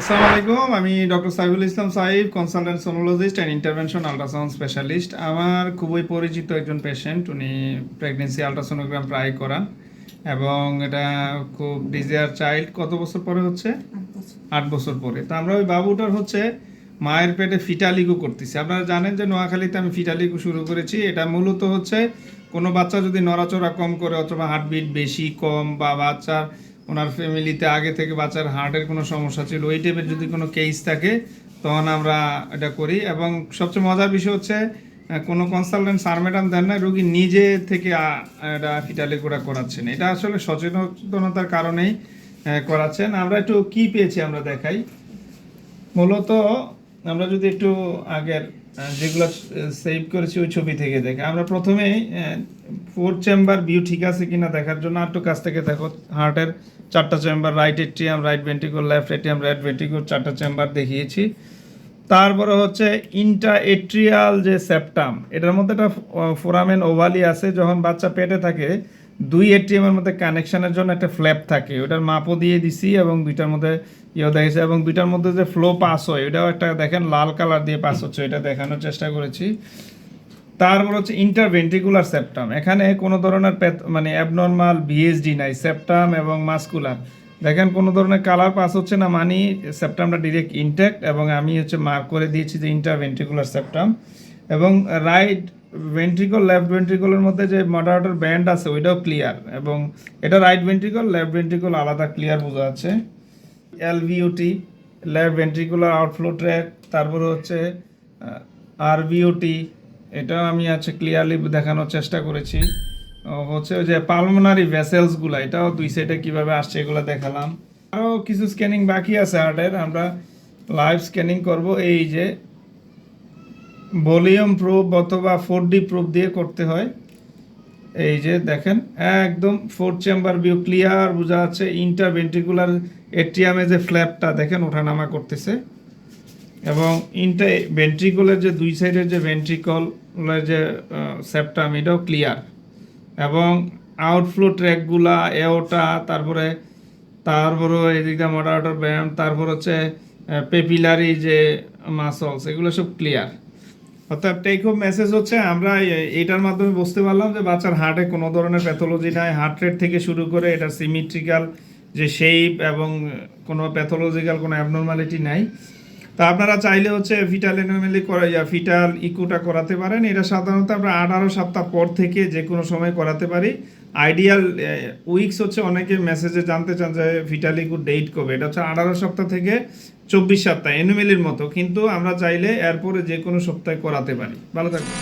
আসসালামু আলাইকুম আমি doctor Saiful Islam Saif consultant sonologist and intervention ultrasound specialist আমার খুবই পরিচিত একজন পেশেন্ট উনি প্রেগনেন্সি আল্ট্রাসোনোগ্রাম ট্রাই করান এবং এটা খুব ডিজিয়ার চাইল্ড কত বছর পরে হচ্ছে? আট বছর। পরে। তো আমরা ওই বাবুটার হচ্ছে মায়ের পেটে ফিটালিগু করতেছি। আপনারা জানেন যে নোয়াখালীতে আমি ফিটালিগু শুরু করেছি। এটা মূলত হচ্ছে কোনো বাচ্চা যদি নড়াচড়া কম করে অথবা হার্টবিট বেশি কম বা বাচ্চার ওনার ফ্যামিলিতে আগে থেকে বাচ্চার হার্টের কোনো সমস্যা ছিল, ওই টাইপের যদি কোনো কেস থাকে, তখন আমরা এটা করি। এবং সবচেয়ে মজার বিষয় হচ্ছে কোনো কনসালটেন্ট স্যার ম্যাডাম দেন না রোগী নিজে থেকে এটা এটা ফিটালিগুটা করাচ্ছেন। এটা আসলে সচেতনতার কারণেই করাচ্ছেন। আমরা একটু কি পেয়েছি আমরা দেখাই। মূলত আমরা যদি একটু আগের যেগুলো সেভ করেছি ওই ছবি থেকে দেখে। আমরা প্রথমেই ফোর চেম্বার ভিউ ঠিক আছে কিনা দেখার জন্য আর একটু কাছ থেকে দেখো, হার্টের চারটা chamber right atrium right ventricle left atrium right ventricle চারটা চেম্বার দেখিয়েছি। তারপরে হচ্ছে ইন্টা এট্রিয়াল যে সেপ্টাম এটার মধ্যে একটা ফোরামেন ওভালি আছে, যখন বাচ্চা পেটে থাকে, দুই এটিএমের মধ্যে কানেকশনের জন্য একটা ফ্ল্যাপ থাকে। ওটার মাপও দিয়ে দিছি এবং দুইটার মধ্যে ইয়েও দেখেছি এবং দুইটার মধ্যে যে ফ্লো পাস হয় ওটাও একটা দেখেন লাল কালার দিয়ে পাস হচ্ছে, এটা দেখানোর চেষ্টা করেছি। তারপর হচ্ছে ইন্টারভেন্টিকুলার সেপ্টাম এখানে কোনো ধরনের মানে অ্যাবনর্মাল বিএসডি নাই সেপ্টাম এবং মাস্কুলার দেখেন, কোনো ধরনের কালার পাস হচ্ছে না মানি সেপ্টামটা ডিরেক্ট ইনটেক্ট এবং আমি হচ্ছে মার্ক করে দিয়েছি যে ইন্টারভেন্ট্রিকুলার সেপ্টাম এবং রাইট ভেন্ট্রিকল লেফট ভেন্ট্রিকলের মধ্যে যে মডারেটর ব্যান্ড আছে, ওইটাও ক্লিয়ার এবং এটা রাইট ভেন্ট্রিকল লেফট ভেন্ট্রিকল আলাদা ক্লিয়ার বোঝা যাচ্ছে। LVOT left ventricular outflow tract তারপরে হচ্ছে আরভিওটি এটা আমি আছে ক্লিয়ারলি দেখানোর চেষ্টা করেছি। হচ্ছে যে পালমোনারি ভেসেলসগুলো এটাও দুই সাইডে কীভাবে আসছে এগুলো দেখালাম। আরও কিছু স্ক্যানিং বাকি আছে হার্টের, আমরা লাইভ স্ক্যানিং করব। এই যে ভলিউম প্রুফ অথবা ফোর ডি প্রুফ দিয়ে করতে হয়। এই যে দেখেন, একদম ফোর চেম্বার ভিউ ক্লিয়ার বোঝা যাচ্ছে ইন্টারভেন্ট্রিকুলার এট্রিয়ামে যে ফ্ল্যাপটা দেখেন ওঠানামা করতেছে। এবং ইন্টা ভেন্ট্রিকলের যে দুই সাইডের যে ভেন্ট্রিকলের যে সেপ্টাম এটাও ক্লিয়ার এবং আউটফ্লো ট্র্যাকগুলা এওটা তারপরে তারপরে এদিকে মডারেটর ব্যায়াম, তারপর হচ্ছে পেপিলারি যে মাসলস এগুলো সব ক্লিয়ার অর্থাৎ টেক হোম মেসেজ হচ্ছে, আমরা এটার মাধ্যমে বুঝতে পারলাম যে বাচ্চার হার্টে কোনো ধরনের প্যাথোলজি নাই। হার্ট রেট থেকে শুরু করে এটা সিমিট্রিক্যাল যে শেপ এবং কোনো প্যাথোলজিক্যাল কোনো অ্যাবনর্মালিটি নাই। তা আপনারা চাইলে হচ্ছে ফিটাল এনোমেলি করা ইয়া ফিটাল ইকুটা করাতে পারেন। এটা সাধারণত আমরা আঠারো সপ্তাহ পর থেকে যে কোনো সময় করাতে পারি। আইডিয়াল উইকস হচ্ছে অনেকে মেসেজে জানতে চান যে ফিটাল ইকু ডেট কবে। এটা হচ্ছে আঠারো সপ্তাহ থেকে চব্বিশ সপ্তাহ এনুমেলির মতো। কিন্তু আমরা চাইলে এরপরে যে কোনো সপ্তাহে করাতে পারি। ভালো থাকবেন।